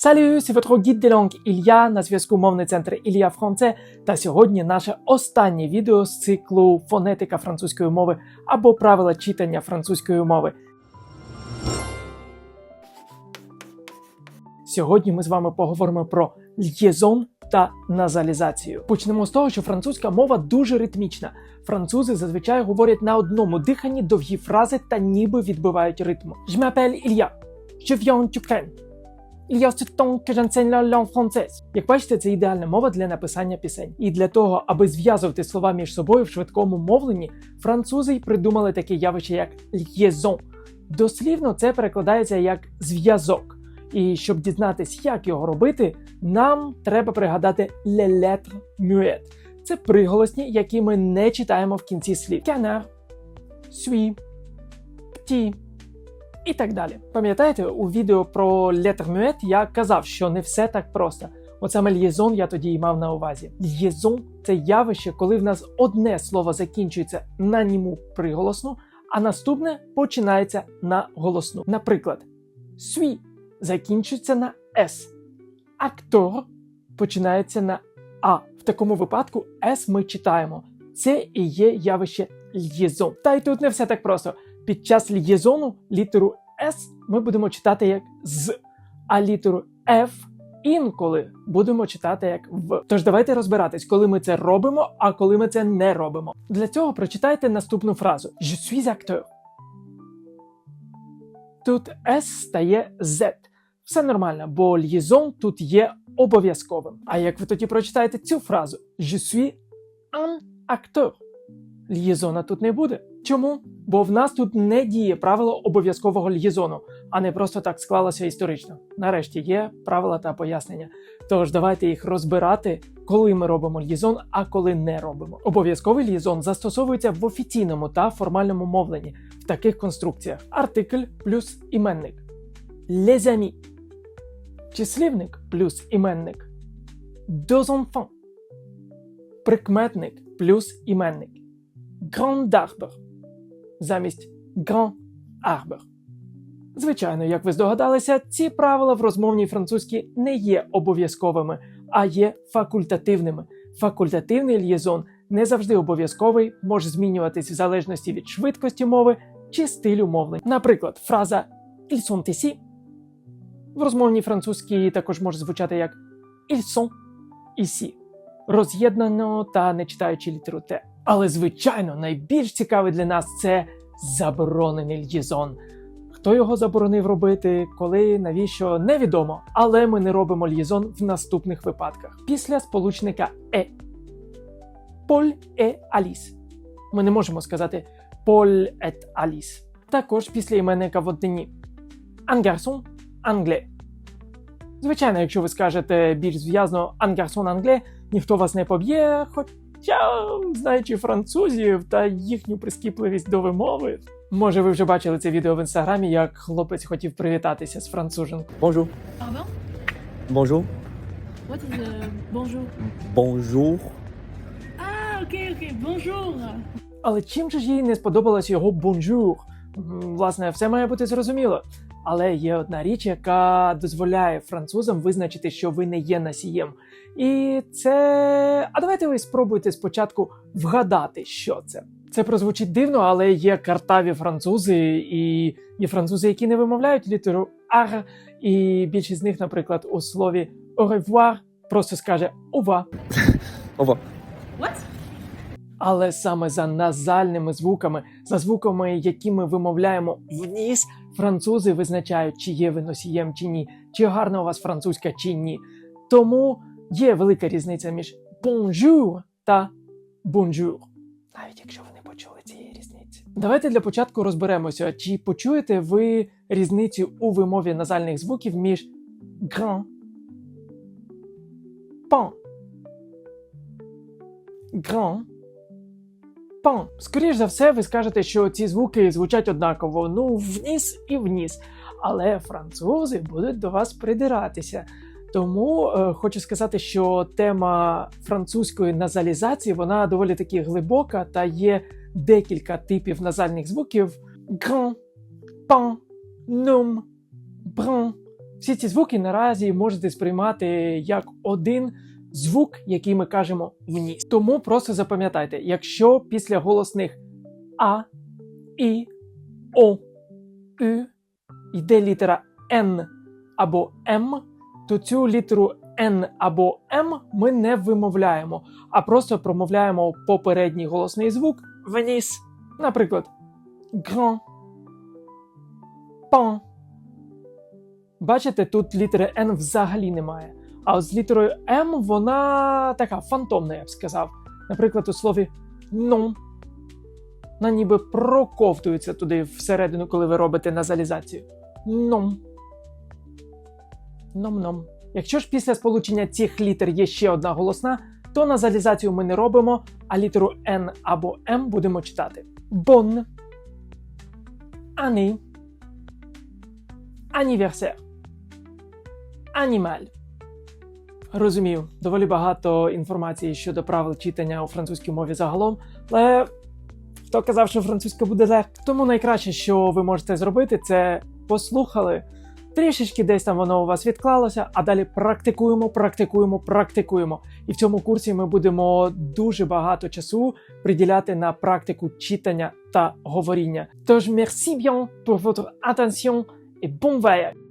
C'est votre guide des langues Ілля, на зв'язку мовний центр Ілля Франце. Та сьогодні наше останнє відео з циклу фонетика французької мови або правила читання французької мови. Сьогодні ми з вами поговоримо про л'єзон та назалізацію. Почнемо з того, що французька мова дуже ритмічна. Французи зазвичай говорять на одному диханні довгі фрази та ніби відбивають ритм. Je m'appelle Ілля. Je viens d'Ukraine. Il y a ce temps. Як бачите, це ідеальна мова для написання пісень. І для того, аби зв'язувати слова між собою в швидкому мовленні, французи й придумали таке явище як liaison. Дослівно це перекладається як зв'язок. І щоб дізнатись, як його робити, нам треба пригадати les lettres muettes. Це приголосні, які ми не читаємо в кінці слів. Canard, suis, petit, і так далі. Пам'ятаєте, у відео про летер-мюет я казав, що не все так просто. От саме л'єзон я тоді і мав на увазі. Л'єзон це явище, коли в нас одне слово закінчується на німу приголосну, а наступне починається на голосну. Наприклад, «suis» закінчується на «с», актор починається на А. В такому випадку «с» ми читаємо. Це і є явище л'єзон. Та й тут не все так просто. Під час л'єзону літеру С ми будемо читати як з, а літеру F інколи будемо читати як в. Тож давайте розбиратись, коли ми це робимо, а коли ми це не робимо. Для цього прочитайте наступну фразу: Je suis acteur. Тут S стає Z. Все нормально, бо л'єзон тут є обов'язковим. А як ви тоді прочитаєте цю фразу Je suis un acteur? Л'єзона тут не буде. Чому? Бо в нас тут не діє правило обов'язкового л'єзону, а не просто так склалося історично. Нарешті є правила та пояснення. Тож давайте їх розбирати, коли ми робимо л'єзон, а коли не робимо. Обов'язковий л'єзон застосовується в офіційному та формальному мовленні в таких конструкціях: артикль плюс іменник, amis, числівник плюс іменник, enfants, прикметник плюс іменник. Arbre замість Grand arbre. Звичайно, як ви здогадалися, ці правила в розмовній французькій не є обов'язковими, а є факультативними. Факультативний л'єзон не завжди обов'язковий, може змінюватись в залежності від швидкості мови чи стилю мовлення. Наприклад, фраза «Ils sont ici» в розмовній французькій також може звучати як «Ils sont ici» роз'єднано та не читаючи літеру Т. Але, звичайно, найбільш цікавий для нас це заборонений л'єзон. Хто його заборонив робити, коли, навіщо, невідомо. Але ми не робимо л'єзон в наступних випадках. Після сполучника е. Поль е Аліс. Ми не можемо сказати Поль ет Аліс. Також після іменника в однині. Garçon, anglais. Звичайно, якщо ви скажете більш зв'язно garçon anglais, ніхто вас не поб'є, хоча, знаючи французів та їхню прискіпливість до вимови. Може, ви вже бачили це відео в інстаграмі, як хлопець хотів привітатися з француженкою. Bonjour. Pardon? Bonjour. What is uh, bonjour? Bonjour. Ah, ok, ok, bonjour. Але чим же ж їй не сподобалось його бонжур? Власне, все має бути зрозуміло. Але є одна річ, яка дозволяє французам визначити, що ви не є носієм. І це. А давайте ви спробуйте спочатку вгадати, що це. Це прозвучить дивно, але є картаві французи, і є французи, які не вимовляють літеру ар, і більшість з них, наприклад, у слові au revoir просто скаже ова. Revoir. What? Але саме за назальними звуками, за звуками, які ми вимовляємо вніс, французи визначають, чи є ви носієм чи ні, чи гарна у вас французька чи ні. Тому є велика різниця між bonjour та bonjour. Навіть якщо ви не почули цієї різниці. Давайте для початку розберемося, чи почуєте ви різницю у вимові назальних звуків між grand, pan, grand, Пан. Скоріш за все, ви скажете, що ці звуки звучать однаково, ну вніс і вніс. Але французи будуть до вас придиратися. Тому е, хочу сказати, що тема французької назалізації вона доволі таки глибока та є декілька типів назальних звуків: grand, pan, num, brin, Всі ці звуки наразі можете сприймати як один звук, який ми кажемо в ніс. Тому просто запам'ятайте, якщо після голосних А, І, О, Ю йде літера Н або М, то цю літеру Н або М ми не вимовляємо, а просто промовляємо попередній голосний звук вниз. Наприклад, grand, pan. Бачите, тут літери Н взагалі немає. А з літерою М вона така фантомна, я б сказав. Наприклад, у слові non. Вона ніби проковтується туди всередину, коли ви робите назалізацію. Non. Ном-ном. Якщо ж після сполучення цих літер є ще одна голосна, то назалізацію ми не робимо, а літеру N або М будемо читати. Bon. Année. Anniversaire. Animal. Розумію, доволі багато інформації щодо правил читання у французькій мові загалом, але хто казав, що французька буде легко? Тому найкраще, що ви можете зробити, це послухали. Трішечки десь там воно у вас відклалося, а далі практикуємо, практикуємо, практикуємо. І в цьому курсі ми будемо дуже багато часу приділяти на практику читання та говоріння. Тож merci bien pour votre attention et bon voyage!